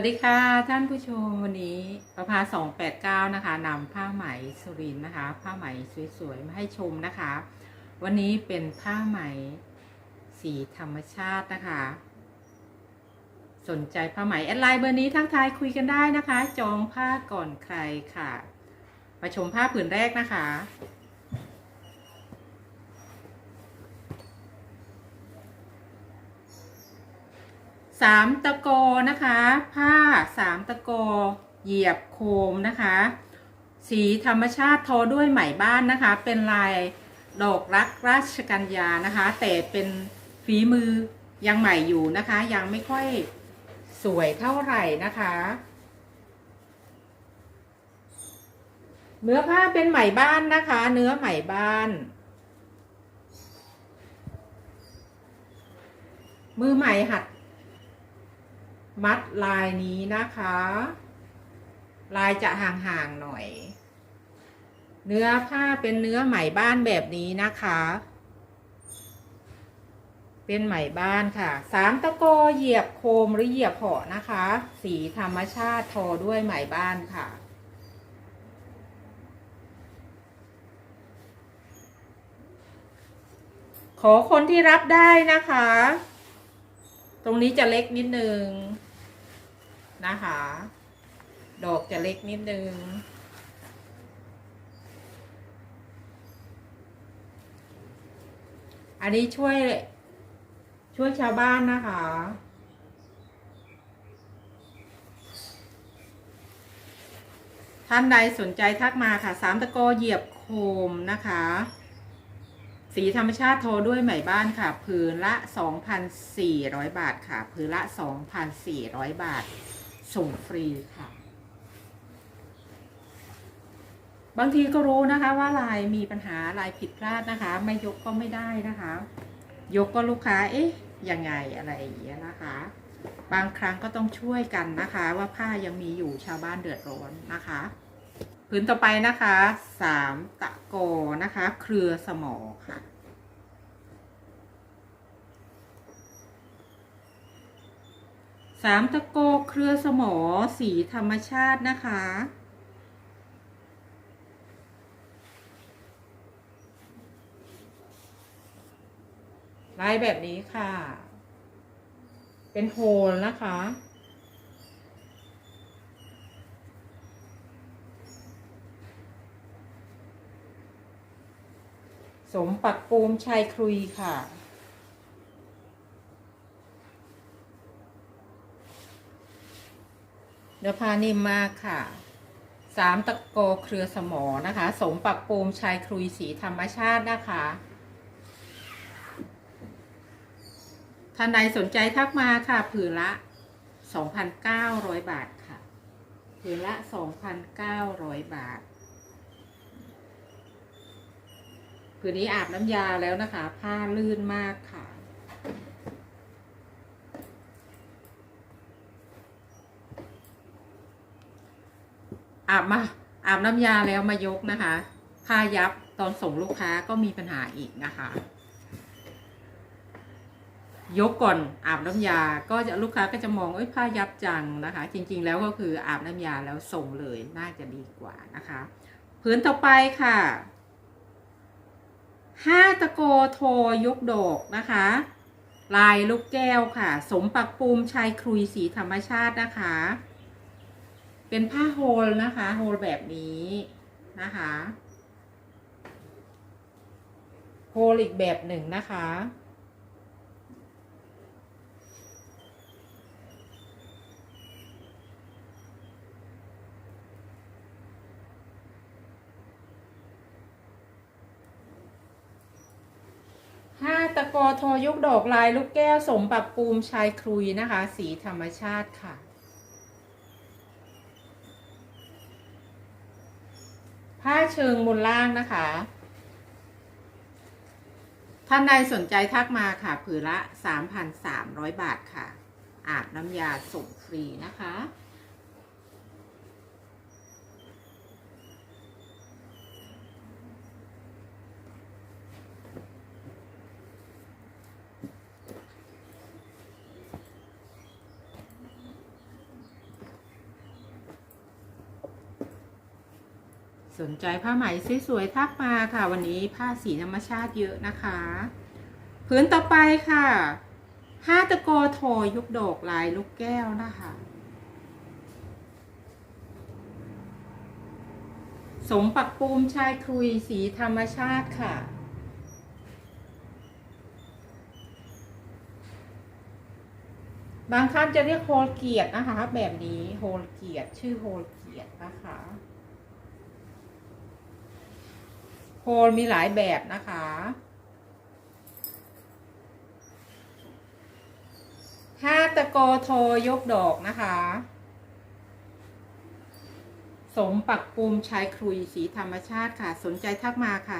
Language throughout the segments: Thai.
วัสดีค่ะท่านผู้ชมวันนี้ประภา289นะคะนำผ้าไหมสุรินนะคะ ผ้าไหมสวยๆมาให้ชมนะคะ วันนี้เป็นผ้าไหมสีธรรมชาตินะคะ สนใจผ้าไหมแอดไลน์เบอร์นี้ทักทายคุยกันได้นะคะ จองผ้าก่อนใครค่ะ มาชมผ้าผืนแรกนะคะ สามตะกอนะคะ ผ้าสามตะกอ เหยียบโคมนะคะ สีธรรมชาติทอด้วยไหมบ้านนะคะ เป็นลายดอกรักราชกัญญานะคะ แต่เป็นฝีมือยังใหม่อยู่นะคะ ยังไม่ค่อยสวยเท่าไหร่นะคะ เนื้อผ้าเป็นไหมบ้านนะคะ เนื้อไหมบ้านมือใหม่หัด มัดลายนี้นะคะ ลายจะห่างๆหน่อย เนื้อผ้าเป็นเนื้อไหมบ้านแบบนี้นะคะ เป็นไหมบ้านค่ะ สามตะโกเหยียบโคมหรือเหยียบเหาะนะคะ สีธรรมชาติทอด้วยไหมบ้านค่ะขอคนที่รับได้นะคะ ตรงนี้จะเล็กนิดนึง นะคะ ดอกจะเล็กนิดนึง อันนี้ช่วย ช่วยชาวบ้านนะคะ ท่านใดสนใจทักมาค่ะ สามตะโกเหยียบโคมนะคะสีธรรมชาติโทรด้วยไหมบ้านค่ะผืนละ 2,400 บาทค่ะผืนละ 2,400 บาท ส่งฟรีค่ะ บางทีก็รู้นะคะว่าลายมีปัญหาลายผิดพลาดนะคะ ไม่ยกก็ไม่ได้นะคะ ยกก็ลูกค้าเอ๊ะยังไงอะไรอย่างเงี้ยนะคะ บางครั้งก็ต้องช่วยกันนะคะ ว่าผ้ายังมีอยู่ชาวบ้านเดือดร้อนนะคะผืนต่อไปนะคะสามตะโกนะคะ เครือสมอค่ะ สามตะโกเครือสมอสีธรรมชาตินะคะ ลายแบบนี้ค่ะ เป็นโฮลนะคะ สมปักปูมชายครุยค่ะ เนื้อผ้านิ่มมากค่ะสามตะโกเครือสมอนะคะ สมปักปูมชายครุยสีธรรมชาตินะคะ ท่านใดสนใจทักมาค่ะ ผืนละ 2,900 บาทค่ะ ผืนละ 2,900 บาท ผืนนี้อาบน้ำยาแล้วนะคะ ผ้าลื่นมากค่ะ อาบมาอาบน้ำยาแล้วมายกนะคะผ้ายับตอนส่งลูกค้าก็มีปัญหาอีกนะคะ ยกก่อนอาบน้ำยาก็จะลูกค้าก็จะมองเอ้ยผ้ายับจังนะคะ จริง ๆ แล้วก็คืออาบน้ำยาแล้วส่งเลยน่าจะดีกว่านะคะพื้นต่อไปค่ะห้าตะโกโทยกดอกนะคะ ลายลูกแก้วค่ะ สมปักปูมชายครุยสีธรรมชาตินะคะ เป็นผ้าโฮลนะคะ โฮลแบบนี้นะคะ โฮลอีกแบบหนึ่งนะคะ ห้าตะกอทอยกดอกลายลูกแก้วสมปักปูมชายครุยนะคะ สีธรรมชาติค่ะ ผ้าเชิงบนล่างนะคะ ท่านใดสนใจทักมาค่ะ ผืนละ 3,300 บาทค่ะ อาบน้ำยาส่งฟรีนะคะ สนใจผ้าไหมสวยๆทักมาค่ะ วันนี้ผ้าสีธรรมชาติเยอะนะคะ พื้นต่อไปค่ะห้าตะโกโทยุกดอกลายลูกแก้วนะคะ สมปักปูมชายครุยสีธรรมชาติค่ะบางท่านจะเรียกโฮลเกียรตินะคะ แบบนี้โฮลเกียรติชื่อโฮลเกียรตินะคะ โฮ ลมีหลายแบบนะคะ ห้าตะโกโทยกดอกนะคะ สมปักปูมชายครุยสีธรรมชาติค่ะ สนใจทักมาค่ะ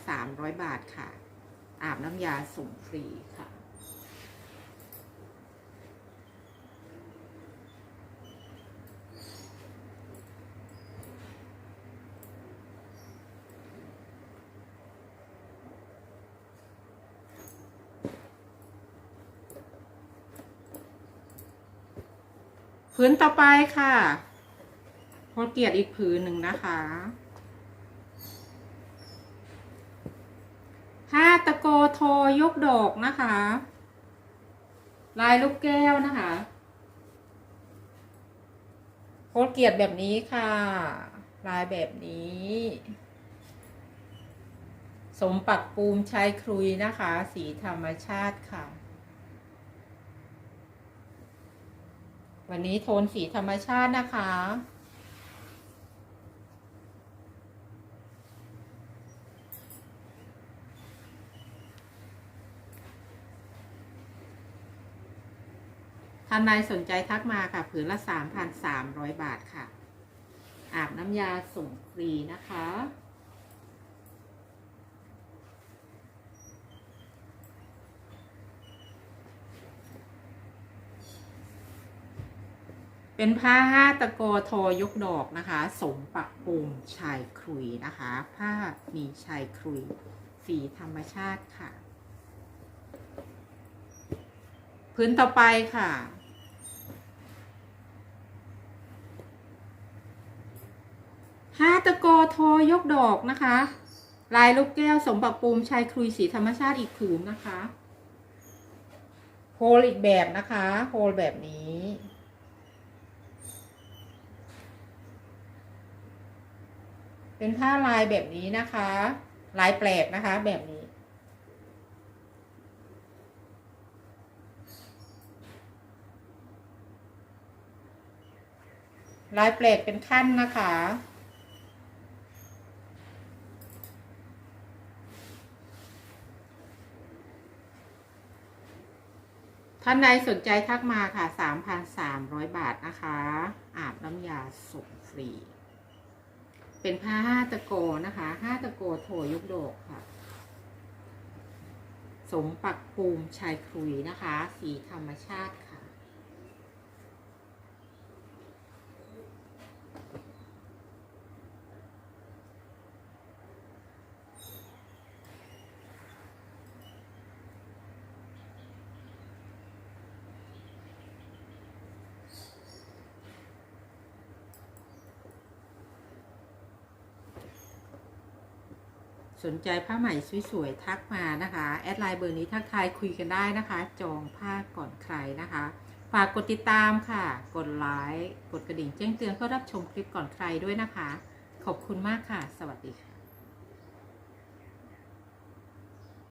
3,300 บาทค่ะ อาบน้ำยาส่งฟรีค่ะ พื้นต่อไปค่ะโคเกียร์อีกผืนหนึ่งนะคะห้าตะโกโทยกดอกนะคะ ลายลูกแก้วนะคะโคเกียร์แบบนี้ค่ะ ลายแบบนี้สมปักปูมชายครุยนะคะ สีธรรมชาติค่ะ วันนี้โทนสีธรรมชาตินะคะ ท่านใดสนใจทักมาค่ะ ผืนละ 3,300 บาทค่ะ อาบน้ำยาส่งฟรีนะคะ เป็นผ้าห้าตะโกโทยกดอกนะคะ สมปักปูมชายครุยนะคะ ผ้ามีชายครุย สีธรรมชาติค่ะ พื้นต่อไปค่ะ ห้าตะโกโทยกดอกนะคะ ลายลูกแก้วสมปักปูมชายครุยสีธรรมชาติอีกผืนนะคะโฮลอีกแบบนะคะโฮลแบบนี้ เป็นผ้าลายแบบนี้นะคะ ลายแปลกนะคะแบบนี้ ลายแปลกเป็นขั้นนะคะท่านใดสนใจทักมาค่ะ 3,300 บาทนะคะ อาบน้ำยาส่งฟรี เป็นผ้าห้าตะโกนะคะห้าตะโกโถยุกโดกค่ะ สมปักปูมชายครุยนะคะ สีธรรมชาติค่ะ สนใจผ้าใหม่สวยๆทักมานะคะ แอดไลน์เบอร์นี้ทักทายคุยกันได้นะคะ จองผ้าก่อนใครนะคะ ฝากกดติดตามค่ะ กดไลค์กดกระดิ่งแจ้งเตือนเพื่อรับชมคลิปก่อนใครด้วยนะคะ ขอบคุณมากค่ะ สวัสดีค่ะ